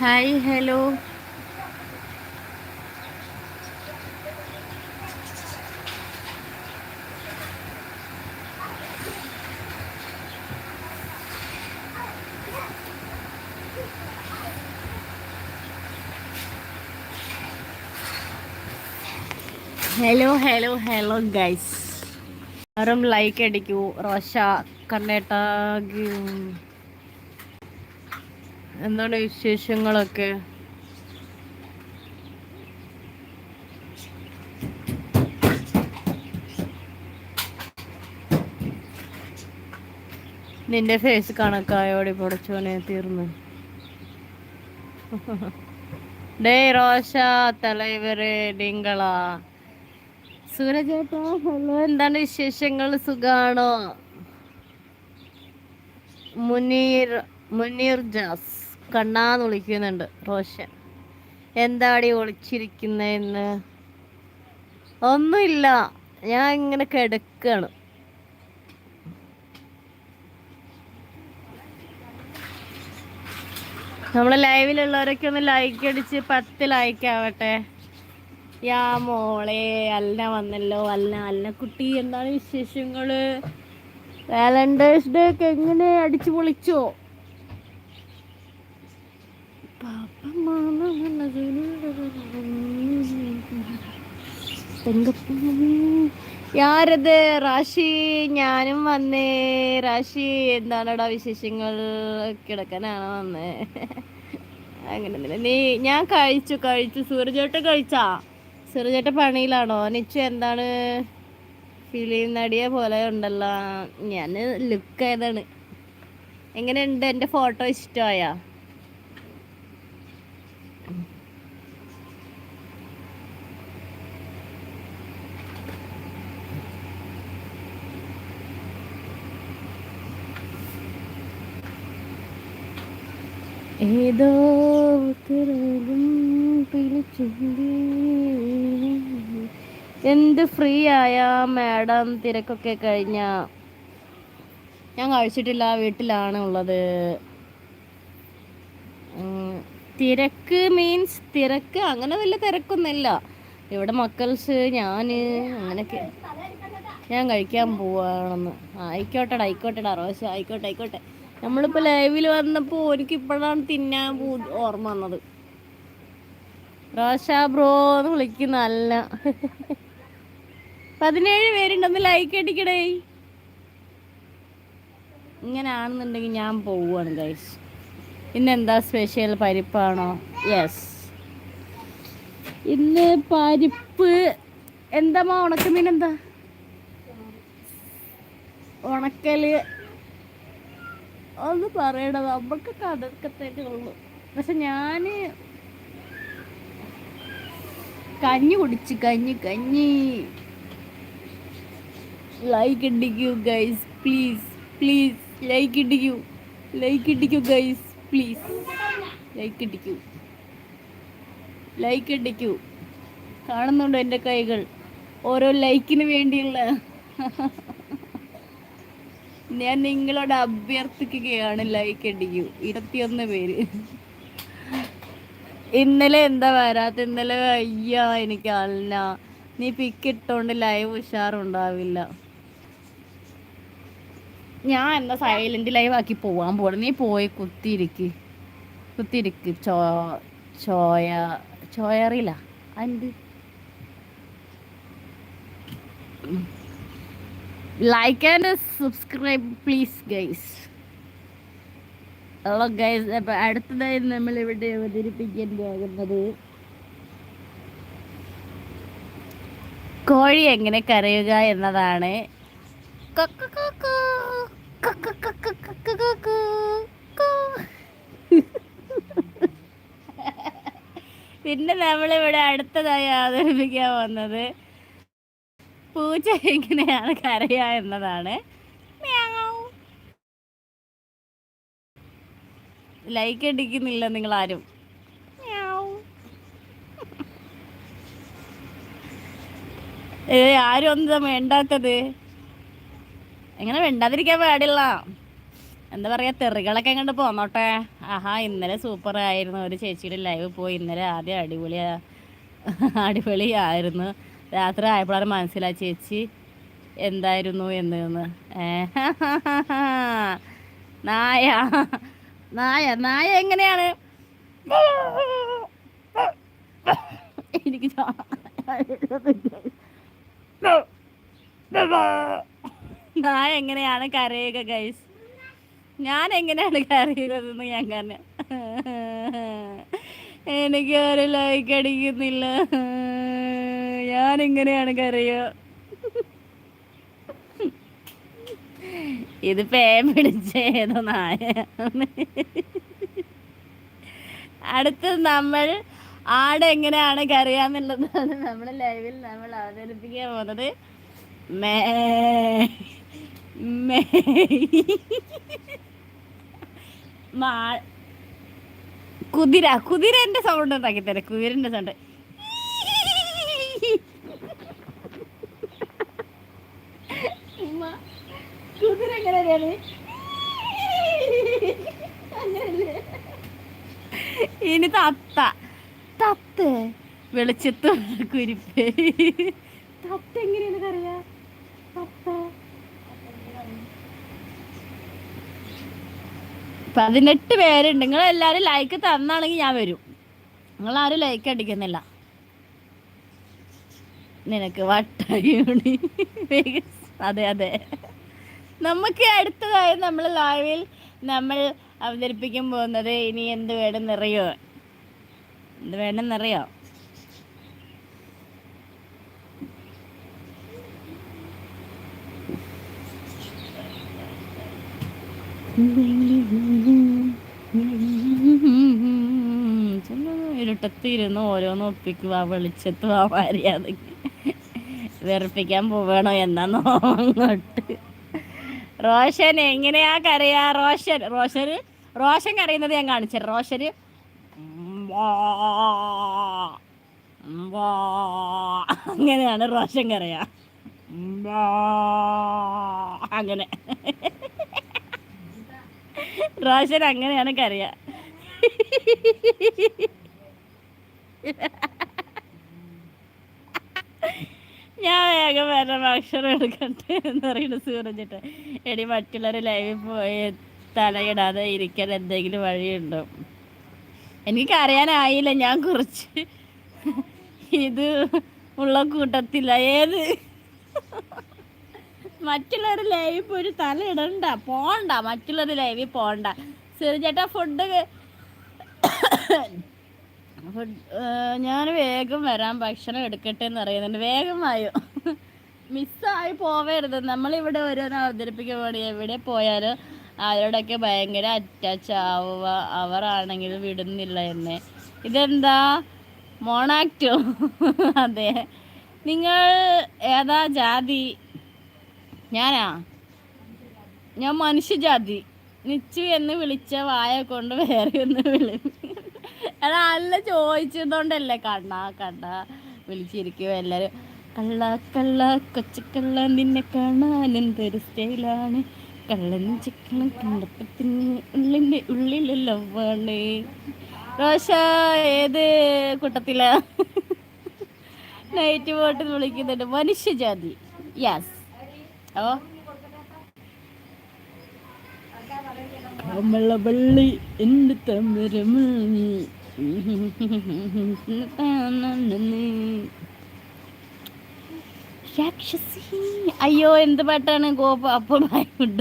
Hi hello. Hello hello hello guys. ആരും like അടിക്കൂ. Rocher കണ്ണേട്ട എന്താണ് വിശേഷങ്ങളൊക്കെ? നിന്റെ ഫേസ് കണക്കായോടി പൊടച്ചോനെ തീർന്നു. ഡേ റോഷ തലൈവരെ നിങ്ങളാ സൂരജേട്ടാ ഹലോ എന്താണ് വിശേഷങ്ങൾ? സുഖാണോ? മുനീർ മുനീർ ജാസ്. കണ്ണാന്ന് വിളിക്കുന്നുണ്ട് റോഷൻ. എന്താടി ഒളിച്ചിരിക്കുന്നതെന്ന് ഒന്നുമില്ല. ഞാൻ ഇങ്ങനെ കിടക്കാണ്. നമ്മളെ ലൈവിലുള്ളവരൊക്കെ ഒന്ന് ലൈക്ക് അടിച്ച് പത്ത് ലൈക്ക് ആവട്ടെ. യാ മോളെ അല്ല വന്നല്ലോ അല്ല അല്ല കുട്ടി എന്താണ് വിശേഷങ്ങൾ? വാലന്റൈൻസ് ഡേ ഒക്കെ എങ്ങനെ അടിച്ചു പൊളിച്ചോ? യാരത്? റാഷി ഞാനും വന്നേ. റാഷി എന്താണടാ വിശേഷങ്ങൾ? കിടക്കാനാണോ വന്നേ? അങ്ങനെ നീ ഞാൻ കഴിച്ചു കഴിച്ചു. സൂരജേട്ടൻ കഴിച്ചാ? സൂരജേട്ടൻ പണിയിലാണോ? നിച്ചു എന്താണ്? ഫിലിം നടിയ പോലെ ഉണ്ടല്ലോ. ഞാൻ ലുക്ക് ആയതാണ് എങ്ങനെയുണ്ട്? എന്റെ ഫോട്ടോ ഇഷ്ടമായാ? ഏതോ എന്ത് ഫ്രീ ആയ മാഡം തിരക്കൊക്കെ കഴിഞ്ഞ? ഞാൻ കഴിച്ചിട്ടില്ല വീട്ടിലാണ് ഉള്ളത് തിരക്ക് മീൻസ് തിരക്ക് അങ്ങനെ വലിയ തിരക്കൊന്നുമില്ല. ഇവിടെ മക്കൾസ് ഞാൻ അങ്ങനെയൊക്കെ. ഞാൻ കഴിക്കാൻ പോവാണെന്ന്. ആയിക്കോട്ടെടാ ആയിക്കോട്ടെടാ റോസ് ആയിക്കോട്ടെ ആയിക്കോട്ടെ. നമ്മളിപ്പോൾ ലൈവിൽ വന്നപ്പോൾ എനിക്ക് ഇപ്പോഴാണ് തിന്നാൻ ഓർമ്മ വന്നത്. റോഷ ബ്രോ എന്ന് വിളിക്കുന്നല്ല പതിനേഴ് പേരുണ്ടെന്ന് ലൈക്ക് അടിക്കടേ. ഇങ്ങനെയാണെന്നുണ്ടെങ്കിൽ ഞാൻ പോവുകയാണ് ഗൈസ് ഇന്ന് എന്താ സ്പെഷ്യൽ പരിപ്പാണോ? യെസ് ഇന്ന് പരിപ്പ്. എന്താ ഉണക്കമീൻ എന്താ ഉണക്കൽ ഒന്ന് പറയണത് നമുക്ക് അതൊക്കെ ഉള്ളൂ. പക്ഷെ ഞാൻ കഞ്ഞി കുടിച്ച് കഞ്ഞി കഞ്ഞി. ലൈക്ക് ഇടിക്കൂ ഗൈസ് പ്ലീസ് പ്ലീസ് ലൈക്ക് ഇടിക്കൂ. ലൈക്ക് ഇടിക്കൂ ഗൈസ് പ്ലീസ് ലൈക്ക് ഇടിക്കൂ. ലൈക്ക് ഇടിക്കൂ. കാണുന്നുണ്ടോ എന്റെ കൈകൾ? ഓരോ ലൈക്കിന് വേണ്ടിയുള്ള ഞാൻ നിങ്ങളോട് അഭ്യർത്ഥിക്കുകയാണ് ലൈക്ക് അടിക്കൂ ഇരുപത്തിയൊന്ന് പേര്. ഇന്നലെ എന്താ വരാത്ത? ഇന്നലെ അയ്യ എനിക്ക് അല്ല നീ പിക്ക് ഇട്ടോണ്ട് ലൈവ് ഉഷാറുണ്ടാവില്ല. ഞാൻ എന്താ സൈലന്റ് ലൈവ് ആക്കി പോവാൻ പോകണം നീ പോയി കുത്തിയിരിക്ക്. കുത്തിയിരിക്ക്. ചോ ചോയ ചോയറിയില്ല അതിന്റെ like and subscribe please guys hello guys അപ്പൊ അടുത്തതായി നമ്മൾ ഇവിടെ അവതരിപ്പിക്കാൻ പോകുന്നത് കോഴി എങ്ങനെ കരയുക എന്നതാണ്. പിന്നെ നമ്മളിവിടെ അടുത്തതായി അവതരിപ്പിക്കാൻ വന്നത് പൂച്ച എങ്ങനെയാണ് കരയുക എന്നതാണ്. ലൈക്ക് അടിക്കുന്നില്ല നിങ്ങൾ ആരും ഏ ആരും ഒന്നും വേണ്ടാത്തത്. എങ്ങനെ വേണ്ടാതിരിക്കാൻ പാടില്ല. എന്താ പറയാ തെറികളൊക്കെ അങ്ങോട്ട് പോന്നോട്ടെ. ആഹാ ഇന്നലെ സൂപ്പർ ആയിരുന്നു. ഒരു ചേച്ചിയുടെ ലൈവ് പോയി. ഇന്നലെ ആദ്യം അടിപൊളി അടിപൊളിയായിരുന്നു. രാത്രി ആയപ്പോഴാണ് മനസ്സിലായി ചേച്ചി എന്തായിരുന്നു എന്ന് നായ. നായ. നായ എങ്ങനെയാണ്? എനിക്ക് നായ എങ്ങനെയാണ് കരയുക ഗൈസ് ഞാൻ എങ്ങനെയാണ് കരയുന്നതെന്ന് ഞാൻ കാരണം എനിക്ക് ഒരു ലൈക്ക് അടിക്കുന്നില്ല. ഞാൻ എങ്ങനെയാണ് കരയുക ഇത് പേ നായ അടുത്ത് നമ്മൾ ആട് എങ്ങനെയാണ് കരയാമെന്നുള്ളതാണ് നമ്മുടെ ലൈവിൽ നമ്മൾ അവതരിപ്പിക്കാൻ പോകുന്നത്. മേ മേ. മാ കുതിര കുതിരന്റെ സൗണ്ട് ഉണ്ടാക്കി തരാം കുതിരന്റെ സൗണ്ട് ഇനി തത്ത. തത്ത്? വെളിച്ചത്ത് കുരിപ്പ്. തത്ത എങ്ങനെയാണ് അറിയാ? തത്ത. പതിനെട്ട് പേരുണ്ട്. നിങ്ങൾ എല്ലാവരും ലൈക്ക് തന്നാണെങ്കിൽ ഞാൻ വരും. നിങ്ങൾ ആരും ലൈക്ക് അടിക്കുന്നില്ല. നിനക്ക് വട്ടയൂണി അതെ അതെ. നമുക്ക് അടുത്തതായി നമ്മൾ ലൈവിൽ നമ്മൾ അവതരിപ്പിക്കാൻ പോകുന്നത് ഇനി എന്ത് വേണമെന്നറിയോ എന്ത് വേണമെന്നറിയോ ഇരുട്ടത്തിരുന്ന് ഓരോന്ന് ഒപ്പിക്കുക വെളിച്ചത്ത് ആ മര്യാദയ്ക്ക്. വെറുപ്പിക്കാൻ പോവണോ എന്നാന്നോ അങ്ങോട്ട്. റോഷൻ എങ്ങനെയാ കരയാ? റോഷൻ റോഷൻ റോഷൻ കരയുന്നത് ഞാൻ കാണിച്ചു റോഷന് അങ്ങനെയാണ് റോഷൻ കരയാ. അങ്ങനെ. റോഷൻ അങ്ങനെയാണ് കരയാ. ഞാൻ വേഗം വരണം അക്ഷരം എടുക്കട്ടെ എന്ന് പറയുന്നത് സൂരജിട്ട് എടി മറ്റുള്ളവർ ലൈവിൽ പോയി തലയിടാതെ ഇരിക്കാൻ എന്തെങ്കിലും വഴിയുണ്ടോ? എനിക്ക് അറിയാനായില്ല ഞാൻ കുറച്ച്. ഇത് ഉള്ള കൂട്ടത്തില്ല ഏത്? മറ്റുള്ളവർ ലൈവിൽ പോയി തല ഇടണ്ട പോണ്ട മറ്റുള്ളവർ ലൈവിൽ പോണ്ട. ചെറുചേട്ടാ ഫുഡ് ഞാൻ വേഗം വരാൻ ഭക്ഷണം എടുക്കട്ടെ എന്ന് അറിയുന്നുണ്ട് വേഗം ആയോ മിസ്സായി പോവരുത്. നമ്മളിവിടെ ഓരോന്ന് അവതരിപ്പിക്കാൻ വേണ്ടി എവിടെ പോയാലും അവരോടൊക്കെ ഭയങ്കര അറ്റാച്ച് ആവുക. അവരാണെങ്കിൽ വിടുന്നില്ല എന്നെ. ഇതെന്താ? മോണാക്റ്റോ? അതെ. നിങ്ങൾ ഏതാ ജാതി? ഞാനാ? ഞാൻ മനുഷ്യജാതി. നിച്ചു എന്ന് വിളിച്ച വായ കൊണ്ട് വേറെ ഒന്ന് വിളി എടാ അല്ല ചോദിച്ചതുകൊണ്ടല്ലേ കണ്ണ കണ്ണ വിളിച്ചിരിക്കും എല്ലാവരും കള്ള കള്ള കൊച്ചക്കള്ള നിന്നെ കാണാൻ എന്തൊരു സ്റ്റൈലാണ്. കള്ളൻ ചിക്കനും കണ്ടപ്പത്തിന് ഉള്ളിന്റെ ഉള്ളിലല്ലോ വേണേ റോഷ ഏത് കൂട്ടത്തില? നൈറ്റ് പോട്ട് വിളിക്കുന്നുണ്ട്. മനുഷ്യജാതി. യെസ് ഓ കമളവള്ളി എന്റെ തമരമണി രാക്ഷസി. അയ്യോ എന്ത് പാട്ടാണ് ഗോപ? അപ്പോൾ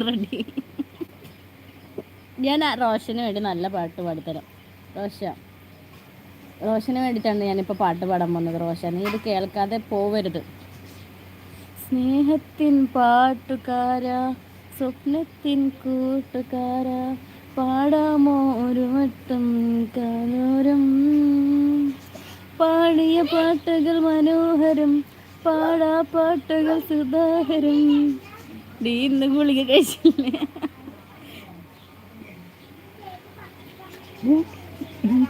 റെഡി. ഞാൻ റോഷന് വേണ്ടി നല്ല പാട്ട് പാടിത്തരാം. റോഷ. റോഷന് വേണ്ടിയിട്ടാണ് ഞാനിപ്പോൾ പാട്ട് പാടാൻ വന്നത് റോഷ. നീ ഇത് കേൾക്കാതെ പോവരുത്. സ്നേഹത്തിൻ പാട്ടുകാരാ സ്വപ്നത്തിൻ കൂട്ടുകാര പാടാമോ ഒരു വട്ടം കാനോരം? പാടിയ പാട്ടുകൾ മനോഹരം പാടാ പാട്ടുകൾ സുധാകരം ഡീ ഇന്ന് ഗുളിക കഴിച്ചില്ലേ?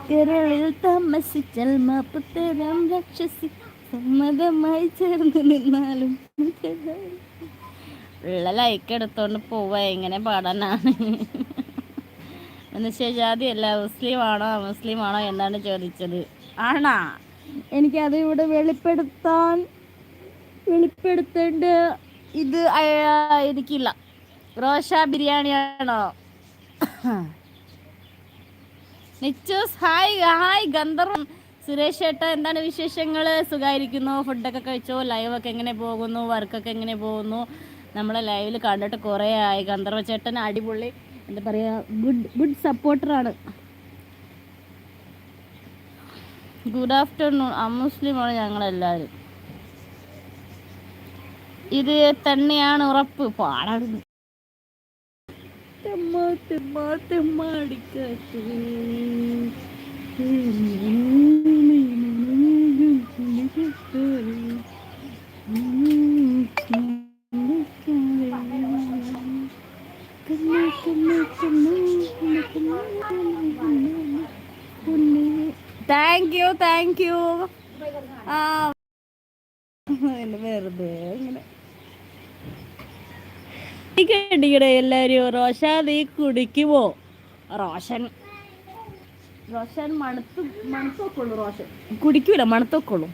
കരളിൽ താമസിച്ചാൽ മാപ്പുത്തരം തരാം രാക്ഷസി സമ്മതമായി ചേർന്ന് നിന്നാലും ഉള്ള ലൈക്ക് എടുത്തോണ്ട് പോവാ എങ്ങനെ പാടാനാണ്? മനുഷ്യജാതി അല്ല മുസ്ലിം ആണോ മുസ്ലിം ആണോ എന്നാണ് ചോദിച്ചത്. ആണാ? എനിക്കത് ഇവിടെ വെളിപ്പെടുത്താൻ വെളിപ്പെടുത്തേണ്ട ഇത് എനിക്കില്ല. റോഷ ബിരിയാണിയാണോ നിച്ചൂസ് ഹായ് ഹായ് ഗന്ധർവം. സുരേഷ് ഏട്ട എന്താണ് വിശേഷങ്ങൾ സുഖമായിരിക്കുന്നു ഫുഡൊക്കെ കഴിച്ചോ? ലൈവൊക്കെ എങ്ങനെ പോകുന്നു? വർക്കൊക്കെ എങ്ങനെ പോകുന്നു? നമ്മളെ ലൈവിൽ കണ്ടിട്ട് കുറേ ആയി ഗന്ധർവചേട്ടൻ അടിപൊളി എന്താ പറയുക ഗുഡ് ഗുഡ് സപ്പോർട്ടറാണ് ഗുഡ് ആഫ്റ്റർനൂൺ അമുസ്ലിമാണ് ഞങ്ങളെല്ലാവരും ഇത് തന്നെയാണ് ഉറപ്പ് പാടാണ് തെമ്മാടിക്കാറ്റ് താങ്ക് യു താങ്ക് യു ആ. വെറുതെ ഇങ്ങനെ. എല്ലാരും റോഷ നീ കുടിക്കുമോ റോഷൻ. റോഷൻ മണത്ത് മണത്തൊക്കൊള്ളു റോഷൻ. കുടിക്കൂല മണത്തൊക്കൊള്ളു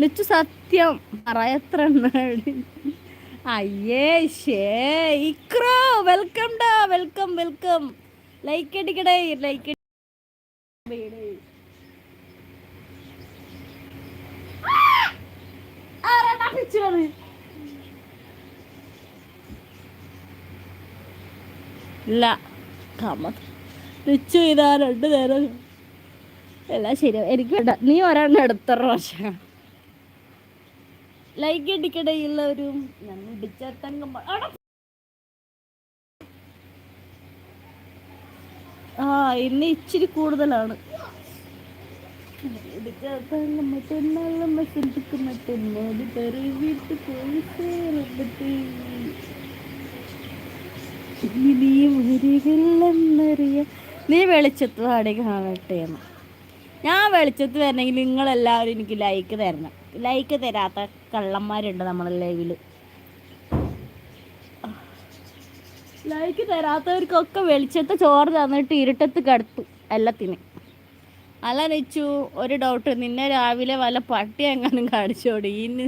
ലിച്ചു സത്യം പറയത്ര അയ്യേ ഷേ ഇക്രോ വെൽക്കം ഡാ വെൽക്കം വെൽക്കം ലൈക്ക് അടിക്കടേ ലൈക്ക് ഇല്ല റിച്ചു ചെയ്താ രണ്ട് നേരം എല്ലാം ശരി എനിക്ക് വേണ്ട. നീ ഒരെണ്ണം അടുത്ത റോഷ. ലൈക്ക് അടിക്കടയുള്ളവരും ഞങ്ങൾ ഇടിച്ച തങ്കം ആ ഇന്ന് ഇച്ചിരി കൂടുതലാണ്. പോയി നീ വെളിച്ചത്ത് പാടി കാണട്ടെ എന്ന്. ഞാൻ വെളിച്ചത്ത് വരണമെങ്കിൽ നിങ്ങളെല്ലാവരും എനിക്ക് ലൈക്ക് തരണം. ലൈക്ക് തരാത്ത കള്ളന്മാരുണ്ട് നമ്മുടെ ലൈവിൽ ലൈക്ക് തരാത്തവർക്കൊക്കെ വെളിച്ചത്ത് ചോറ് തന്നിട്ട് ഇരുട്ടത്ത് കടത്തു എല്ലാത്തിനും. അല്ല നിച്ചു ഒരു ഡൗട്ട് നിന്നെ രാവിലെ വല്ല പട്ടി എങ്ങാനും കാണിച്ചോടി. ഇനി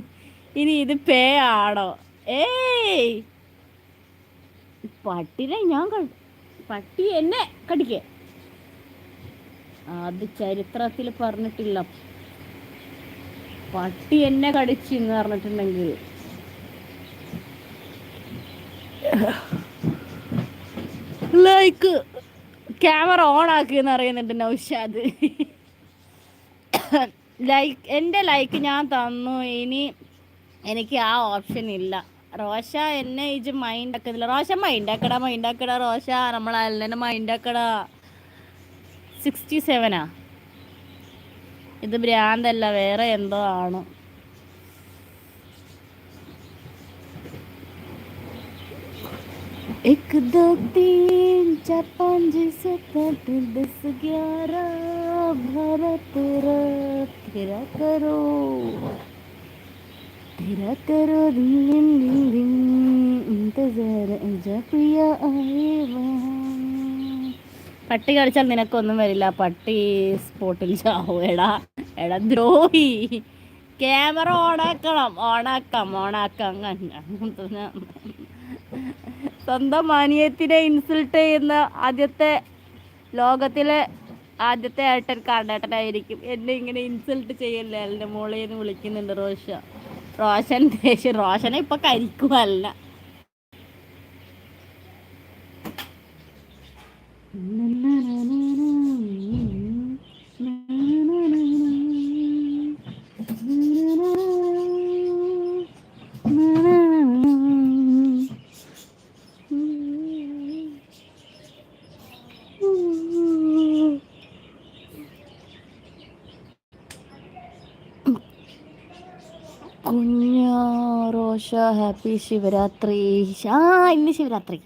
ഇനി ഇത് പേ ആണോ? ഏയ്! പട്ടിനെ ഞാൻ പട്ടി എന്നെ കടിക്കേ. അത് ചരിത്രത്തിൽ പറഞ്ഞിട്ടില്ല. പട്ടി എന്നെ കടിച്ചു എന്ന് പറഞ്ഞിട്ടുണ്ടെങ്കിൽ. ലൈക്ക് ക്യാമറ ഓൺ ആക്കി എന്ന് അറിയുന്നുണ്ട് നൗഷാദ്. ലൈക്ക് എന്റെ ലൈക്ക് ഞാൻ തന്നു. ഇനി എനിക്ക് ആ ഓപ്ഷൻ ഇല്ല. റോഷ എന്നെ ഇജ് മൈൻഡ് ആക്കുന്നില്ല. റോഷ മൈൻഡ് ആക്കടാ മൈൻഡ് ആക്കടാ റോഷ. നമ്മളെ മൈൻഡ് ആക്കടാ. സിക്സ്റ്റി സെവനാ ഇത് ഭ്രാന്തല്ല വേറെ എന്തോ ആണ് एक दो तीन चार पाँच सात आठ दस ग्यारह भारत रथ तेरा करो तेरा करो रिम रिम रिम रिम इंतजार जब प्रिया आए वहाँ പട്ടി കടിച്ചാൽ നിനക്കൊന്നും വരില്ല. പട്ടി സ്പോട്ടിൽ ചാവും. എടാ എടാ ദ്രോഹി. ക്യാമറ ഓണാക്കണം. ഓണാക്കാം ഓണാക്കാം. സ്വന്തം മാനിയത്തിനെ ഇൻസൾട്ട് ചെയ്യുന്ന ആദ്യത്തെ ലോകത്തിലെ ആദ്യത്തെ ഏട്ടൻ കണ്ടേട്ടനായിരിക്കും. എന്നെ ഇങ്ങനെ ഇൻസൾട്ട് ചെയ്യല്ലേ? എന്റെ മോളേന്ന് വിളിക്കുന്നുണ്ട് റോഷ. റോഷൻ ദേശം റോഷനെ ഇപ്പൊ കരിക്കുമല്ല കുഞ്ഞാ റോഷ ഹാപ്പി ശിവരാത്രി. ആ ഇന്ന് ശിവരാത്രി.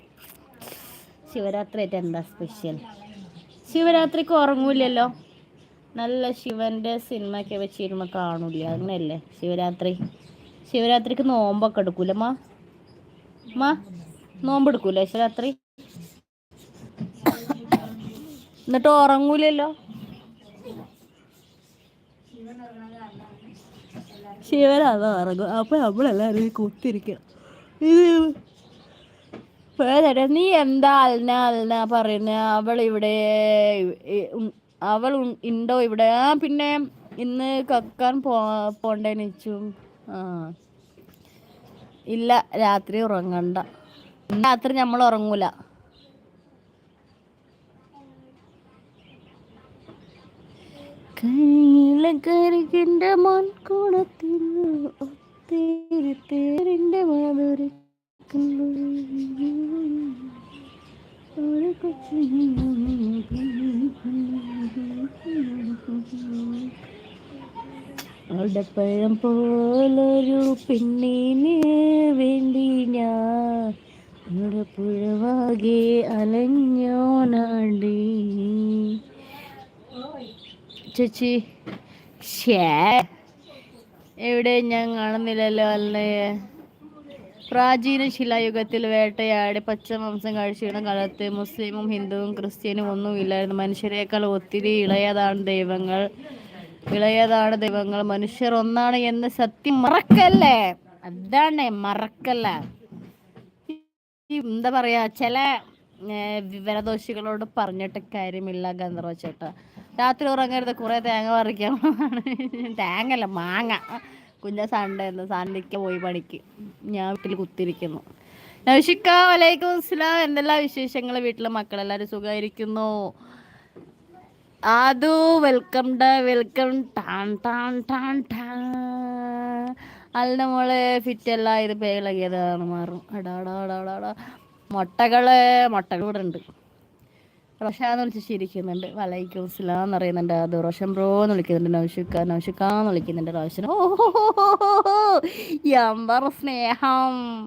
ശിവരാത്രി ആയിട്ട് എന്താ സ്പെഷ്യൽ ശിവരാത്രിക്ക് ഉറങ്ങൂലല്ലോ നല്ല ശിവന്റെ സിനിമയൊക്കെ വെച്ചിരുമ്പോൾ കാണൂല അങ്ങനെയല്ലേ ശിവരാത്രി? ശിവരാത്രിക്ക് നോമ്പൊക്കെ എടുക്കൂല മാ? മാ? നോമ്പ് എടുക്കൂല ശിവരാത്രി? എന്നിട്ട് ഉറങ്ങൂലല്ലോ ശിവനാണോ ഉറങ്ങും അപ്പൊ നമ്മളെല്ലാരും കുത്തിരിക്കണം ഇത് നീ എന്താ അൽന അൽന പറയുന്ന? അവൾ ഇവിടെ അവൾ ഉണ്ടോ ഇവിടെ? ആ പിന്നെ ഇന്ന് കക്കാൻ പോ പോണ്ടേനിച്ചു ആ. ഇല്ല രാത്രി ഉറങ്ങണ്ട. രാത്രി നമ്മൾ ഉറങ്ങൂല. കരികിന്റെ മൺകൂടത്തിൽ ഒത്തിരി തേരിന്റെ മാധുരി അവിടെപ്പഴം പോലൊരു പെണ്ണിന് വേണ്ടി ഞാൻ പുഴവാകെ അലഞ്ഞോനാണ്ടി. ചേച്ചി ഷേ എവിടെ ഞാൻ കാണുന്നില്ലല്ലോ അല്ലേ? പ്രാചീന ശിലായുഗത്തിൽ വേട്ടയാടി പച്ചമാംസം കഴിച്ചിരുന്ന കാലത്ത് മുസ്ലിമും ഹിന്ദുവും ക്രിസ്ത്യനും ഒന്നുമില്ലായിരുന്നു. മനുഷ്യരെക്കാൾ ഒത്തിരി ഇളയതാണ് ദൈവങ്ങൾ. ഇളയതാണ് ദൈവങ്ങൾ. മനുഷ്യർ ഒന്നാണ് എന്ന് സത്യം മറക്കല്ലേ? അതാണ് മറക്കല്ല. എന്താ പറയാ ചില വിവരദോഷികളോട് പറഞ്ഞിട്ട് കാര്യമില്ല ഗന്ധർവ ചേട്ടാ. രാത്രി ഉറങ്ങരുത് കുറെ തേങ്ങ പറിക്കാം തേങ്ങല്ല മാങ്ങ. കുഞ്ഞ എന്ന് സൺഡേക്ക് പോയി പണിക്ക്. ഞാൻ വീട്ടിൽ കുത്തിരിക്കുന്നു നൗഷിക്ക വലൈക്കും അസ്സലാം. എന്തെല്ലാം വിശേഷങ്ങൾ വീട്ടിലെ മക്കളെല്ലാവരും സുഖമായിരിക്കുന്നു? ആദു വെൽക്കം ഡ വെൽക്കം ടാൻ ടാൻ ടാൻ ടാൻ. അല്ല മോളെ ഫിറ്റെല്ലാം ഇത് പേളകിയതാണ് മാറും. അടാടാടാടാടാ മുട്ടകൾ മുട്ടകൾ ഇവിടെ ഉണ്ട്. റോഷാന്ന് വിളിച്ച് ചിരിക്കുന്നുണ്ട്. വലൈക്കും സ്ലാം എന്ന് പറയുന്നുണ്ട്. അത് റോഷൻ ബ്രോ എന്ന് വിളിക്കുന്നുണ്ട്. നൗഷിക്ക നൗഷിക്ക എന്ന് വിളിക്കുന്നുണ്ട്. റോഷൻ ഓ സ്നേഹം.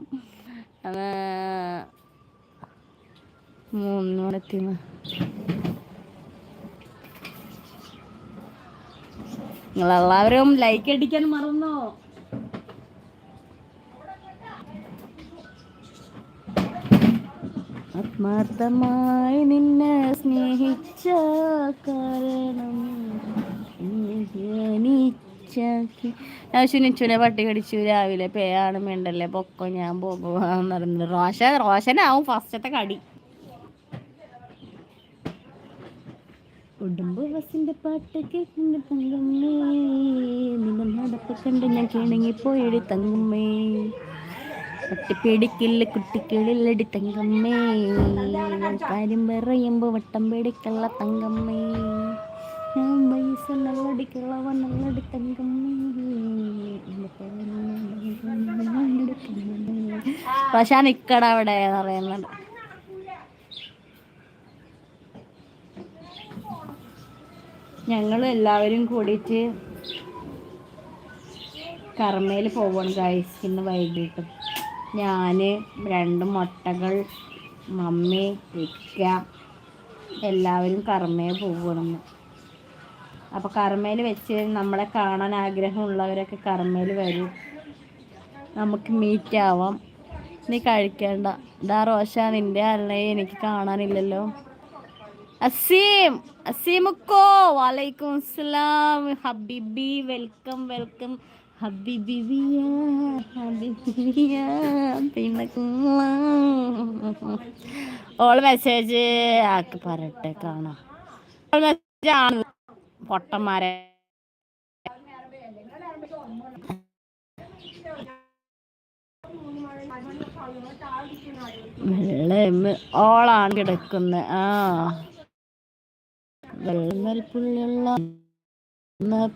നിങ്ങൾ എല്ലാവരും ലൈക്ക് അടിക്കാൻ മറന്നോ? ആത്മാർത്ഥമായി നിന്നെ സ്നേഹിച്ച കാരണം ശുനിച്ചുനെ പട്ടി കടിച്ചു രാവിലെ പേയാണ് മിണ്ടല്ലേ? പൊക്കോ ഞാൻ പോകുവാന്ന് പറയുന്നത് റോഷൻ റോഷനാവും ഫസ്റ്റത്തെ കടി. ഉടുമ്പ് ബസിന്റെ പാട്ട് കേട്ടിന്റെ തങ്കമ്മേ. നിന്റെ നടപ്പ് കണ്ട് ഞാൻ കിണങ്ങിപ്പോയടി തങ്കമ്മേ. ഒട്ടിപ്പേടിക്കില്ല കുട്ടികളില്ലടി തങ്കമ്മേ. കാര്യം പറയുമ്പോൾ വട്ടം പേടിക്കല്ല തങ്കമ്മേ. വയസ്സ് നല്ലടിക്കുള്ളവ നല്ലടി തങ്കമ്മേ. പക്ഷെ നിക്കട അവിടെ പറയുന്നുണ്ട്. ഞങ്ങൾ എല്ലാവരും കൂടിയിട്ട് കർമ്മയിൽ പോവാണ് ഗായ്സ് ഇന്ന് വൈകിട്ട്. ഞാൻ രണ്ട് മുട്ടകൾ മമ്മി ഇക്ക എല്ലാവരും കർമ്മയെ പോകണമെന്ന് അപ്പോൾ കർമ്മയിൽ വെച്ച് നമ്മളെ കാണാൻ ആഗ്രഹമുള്ളവരൊക്കെ കർമ്മയിൽ വരും. നമുക്ക് മീറ്റ് ആവാം. നീ കഴിക്കേണ്ട. ഇതാ റോഷ നിന്റെ അല്ലേ എനിക്ക് കാണാനില്ലല്ലോ. അസീം അസീമുക്കോ വാലൈക്കും അസ്സലാം ഹബീബി വെൽക്കം വെൽക്കം. ഓൾ മെസ്സേജ് ആക്കി പറയട്ടെ കാണാം. ആണ്. പൊട്ടന്മാരെ. വെള്ളം ഓളാണ് കിടക്കുന്നത് ആ. വെള്ളം പുള്ളിയുള്ള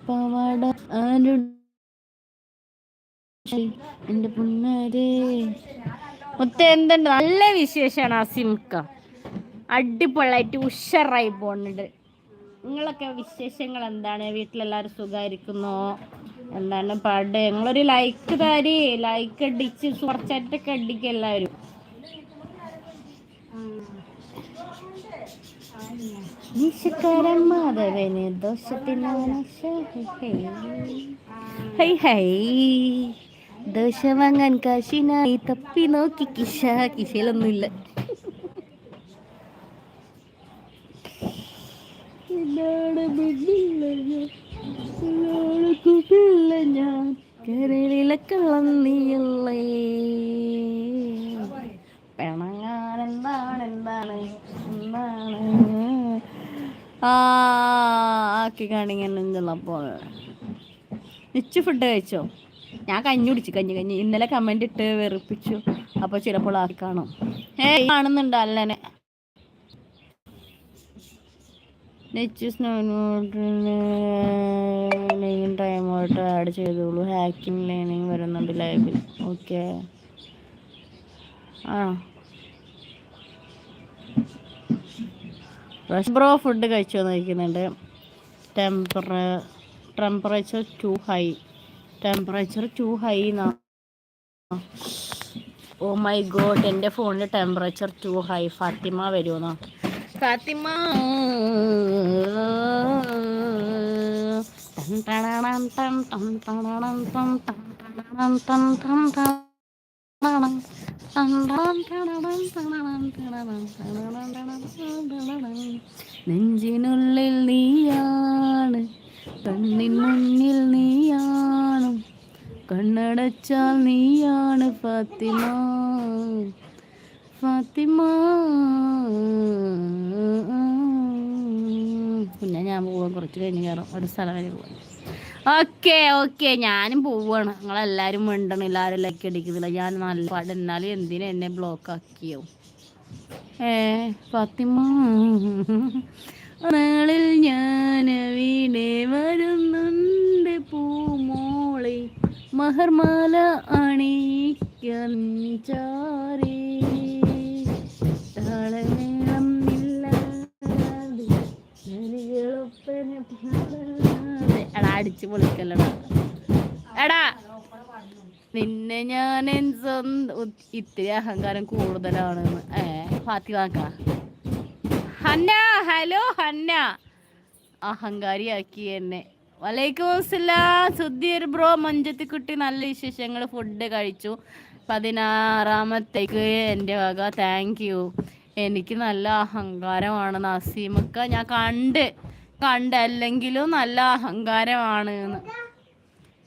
പവട ആരുടെ എന്റെ പുണ്ണാരേ മുത്ത എന്തുണ്ട്? നല്ല വിശേഷമാണ് ആ സിംക്ക അടിപൊളിയായിട്ട് ഉഷറായി പോകുന്നുണ്ട് നിങ്ങളൊക്കെ വിശേഷങ്ങൾ എന്താണ്? വീട്ടിലെല്ലാവരും സുഖമായിരിക്കുന്നോ എന്താണ് പാട്? നിങ്ങളൊരു ലൈക്ക് താരി. ലൈക്ക് അടിച്ച് കുറച്ചായിട്ടൊക്കെ അടിക്കുക എല്ലാവരും. മാധവന് ദോഷത്തിന് ഹൈ ഹൈ. ദോശ വാങ്ങാൻ കാശിനായി തപ്പി നോക്കി കിശ കിശയിലൊന്നുമില്ല. ഞാൻ എന്താണ് ഞാൻ. കരളിലെ കള്ളം നീയല്ലേ പിണങ്ങാൻ എന്താണ്? എന്താണ് എന്താണ് ആ ആക്കി കാണിങ്ങനെന്നുള്ളപ്പോൾ നിച്ച് ഫുഡ് കഴിച്ചോ? ഞാൻ കഞ്ഞി കുടിച്ചു കഞ്ഞി കഞ്ഞി. ഇന്നലെ കമന്റ് ഇട്ട് വെറുപ്പിച്ചു. അപ്പോൾ ചിലപ്പോൾ ആക്കി കാണും. ഏ കാണുന്നുണ്ട് അല്ലനെ നെക്സ്റ്റ് ടൈമായിട്ട് ആഡ് ചെയ്തോളൂ. ഹാക്കിംഗ് ലേണിംഗ് വരുന്നുണ്ട് ലൈവിൽ ഓക്കെ ആ ബ്രോ ഫുഡ് കഴിച്ചോ നോക്കുന്നുണ്ട് tempera temperature too high temperature too high എന്നാ ഓ മൈ ഗോഡ് എന്റെ ഫോണിൽ ടെമ്പറേച്ചർ ടു ഹൈ ഫാത്തിമ വരുമെന്നാ ഫാത്തിമ. നെഞ്ചിനുള്ളിൽ നീയാണ് കണ്ണിൻ മുന്നിൽ നീയാണ് കണ്ണടച്ചാൽ നീയാണ് ഫാത്തിമ. ഫാത്തിമ. പിന്നെ ഞാൻ പോവാൻ കുറച്ച് കഴിഞ്ഞ് കയറും ഒരു സ്ഥലം വരെ പോവാം. Okay okay. ഞാനും പോവാണ്. നിങ്ങളെല്ലാവരും മിണ്ടണില്ല ആരും ലൈക്ക് അടിക്കുന്നില്ല. ഞാൻ നല്ല പാട്. എന്നാലും എന്തിനും എന്നെ ബ്ലോക്ക് ആക്കിയോ? ഏ ഫാത്തിമ. നാളിൽ ഞാൻ വീണേ വരുന്നുണ്ട് പൂമോളെ. മഹർമാല അണിയിക്കാൻ ചാരേ താളമേളം. എടാ അടിച്ചു പൊളിക്കല്ലടാ എടാ നിന്നെ ഞാൻ ഇത്തിരി അഹങ്കാരം കൂടുതലാണ് ഏ ഫാത്തിമാക്ക ഹന്ന ഹലോ ഹന്ന. അഹങ്കാരിയാക്കി എന്നെ. സുധീർ ബ്രോ മഞ്ചത്തിക്കുട്ടി നല്ല വിശേഷങ്ങൾ ഫുഡ് കഴിച്ചു. പതിനാറാമത്തേക്ക് എന്റെ വക. താങ്ക് യു എനിക്ക് നല്ല അഹങ്കാരമാണ് നസീമക്ക. ഞാൻ കണ്ട് കണ്ടല്ലെങ്കിലും നല്ല അഹങ്കാരമാണ് എന്ന്.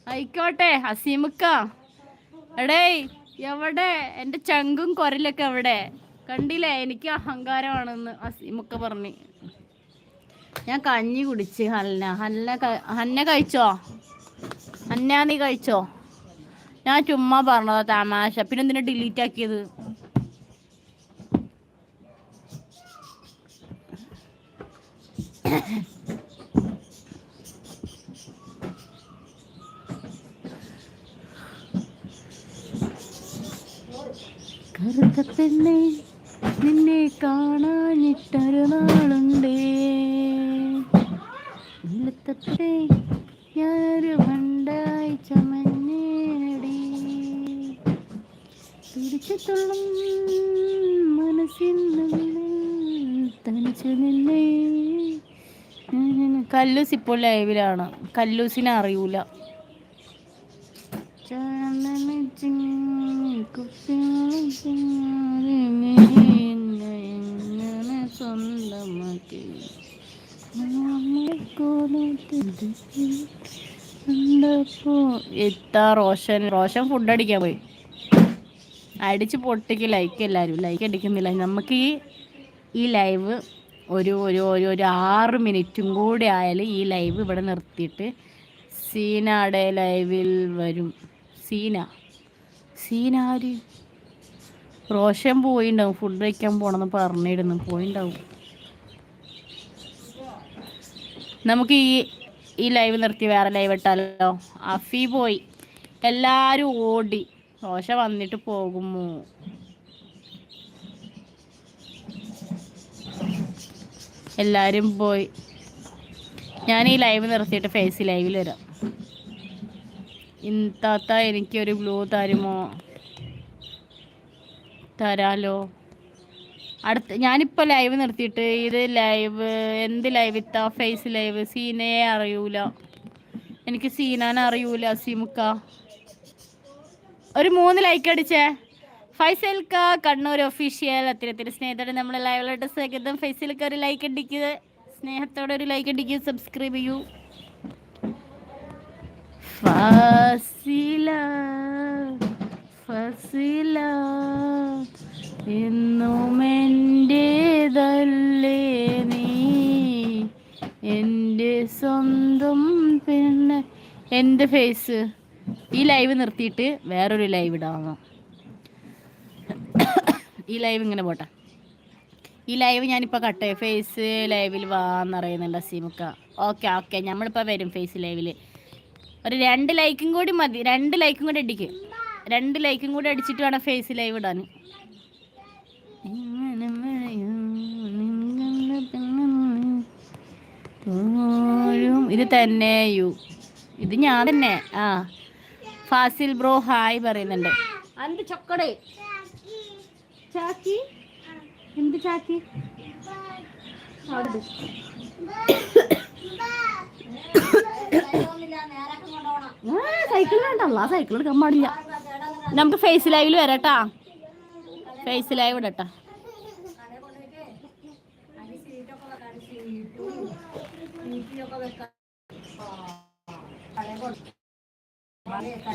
ആയിക്കോട്ടെ അസീമക്ക. എടേയ് എവിടെ? എന്റെ ചങ്കും കുരലൊക്കെ എവിടെ? കണ്ടില്ലേ? എനിക്ക് അഹങ്കാരമാണെന്ന് അസീമക്ക പറഞ്ഞ്. ഞാൻ കഞ്ഞി കുടിച്ച് ഹന്ന ഹന്ന ഹന്നെ കഴിച്ചോ? ഹന്ന നീ കഴിച്ചോ? ഞാൻ ചുമ്മാ പറഞ്ഞതാ തമാശ. പിന്നെ എന്തിനാ ഡിലീറ്റ് ആക്കിയത്? കറുത്ത പെണ്ണെ നിന്നെ കാണാനിട്ടൊരു വെളുത്തത്തെ ഞാനൊരു ഭണ്ടായി ചമഞ്ഞേടി. തുടിച്ചത്തുള്ളും തനിച്ചു കല്ലൂസ് ഇപ്പോൾ ലൈവിലാണ് കല്ലൂസിനെ അറിയൂല. റോഷൻ റോഷൻ ഫുഡ് അടിക്കാൻ പോയി. അടിച്ച് പൊട്ടിക്ക് ലൈക്ക് എല്ലാവരും ലൈക്ക് അടിക്കുന്നില്ല. നമുക്ക് ഈ ഈ ലൈവ് ഒരു ഒരു ഒരു ഒരു ആറ് മിനിറ്റും കൂടി ആയാലും ഈ ലൈവ് ഇവിടെ നിർത്തിയിട്ട് സീനയുടെ ലൈവിൽ വരും. സീന. സീന ആര്? റോഷൻ പോയിണ്ടാവും ഫുഡ് കഴിക്കാൻ പോണെന്ന് പറഞ്ഞിരുന്നു. പോയിണ്ടാവും. നമുക്ക് ഈ ഈ ലൈവ് നിർത്തി വേറെ ലൈവ് ഇട്ടാലോ? അഫി പോയി. എല്ലാവരും ഓടി. ദോശ വന്നിട്ട് പോകുമോ? എല്ലാവരും പോയി. ഞാൻ ഈ ലൈവ് നിർത്തിയിട്ട് ഫേസ് ലൈവിൽ വരാം. ഇത്താത്ത എനിക്കൊരു ബ്ലൂ തരുമോ? തരാലോ? അടുത്ത ഞാനിപ്പോൾ ലൈവ് നിർത്തിയിട്ട് ഇത് ലൈവ് എന്ത് ലൈവ് ഇത്താ? ഫേസ് ലൈവ് സീനയെ അറിയൂല. എനിക്ക് സീനാൻ അറിയൂല സിമുക്ക. ഒരു മൂന്ന് ലൈക്ക് അടിച്ചേ. ഫൈസൽക്ക കണ്ണൂർ ഒഫീഷ്യൽ അത്തരത്തിൽ സ്നേഹത്തോടെ നമ്മൾ ലൈവിലോട്ട് സ്വാഗതം. ഫൈസൽക്ക ഒരു ലൈക്ക് അടിക്കുക സ്നേഹത്തോടെ ഒരു ലൈക്ക് അടിക്കുക സബ്സ്ക്രൈബ് ചെയ്യൂ. ഫസില ഫസില എന്നും എന്റേതല്ലേ നീ? എന്റെ സ്വന്തം പിന്നെ എന്റെ ഫേസ് ഈ ലൈവ് നിർത്തിയിട്ട് വേറൊരു ലൈവ് ഇടാമോ ഈ ലൈവ് ഇങ്ങനെ പോട്ടെ. ഈ ലൈവ് ഞാനിപ്പോൾ കട്ട് ഫേസ് ലൈവിൽ വാന്നറിയുന്നുണ്ട് അസീമുക്ക. ഓക്കെ ഓക്കെ നമ്മളിപ്പോൾ വരും ഫേസ് ലൈവിൽ ഒരു രണ്ട് ലൈക്കും കൂടി മതി. രണ്ട് ലൈക്കും കൂടി അടിക്ക്. രണ്ട് ലൈക്കും കൂടി അടിച്ചിട്ട് വേണം ഫേസ് ലൈവ് ഇടാൻ. ഇത് തന്നെ യു ഇത് ഞാൻ തന്നെ. ആ. ഫാസിൽ ബ്രോ ഹായ് പറയുന്നുണ്ട്. എന്ത് ചൊക്കടേ? ചാക്കി? എന്ത് ചാക്കി? സൈക്കിൾ വേണ്ടല്ല സൈക്കിൾ എടുക്കാൻ പാടില്ല. നമുക്ക് ഫേസ് ലൈവിൽ വരാട്ടാ. ഫേസ് ലൈവ് ഇടട്ടാ. Pakai.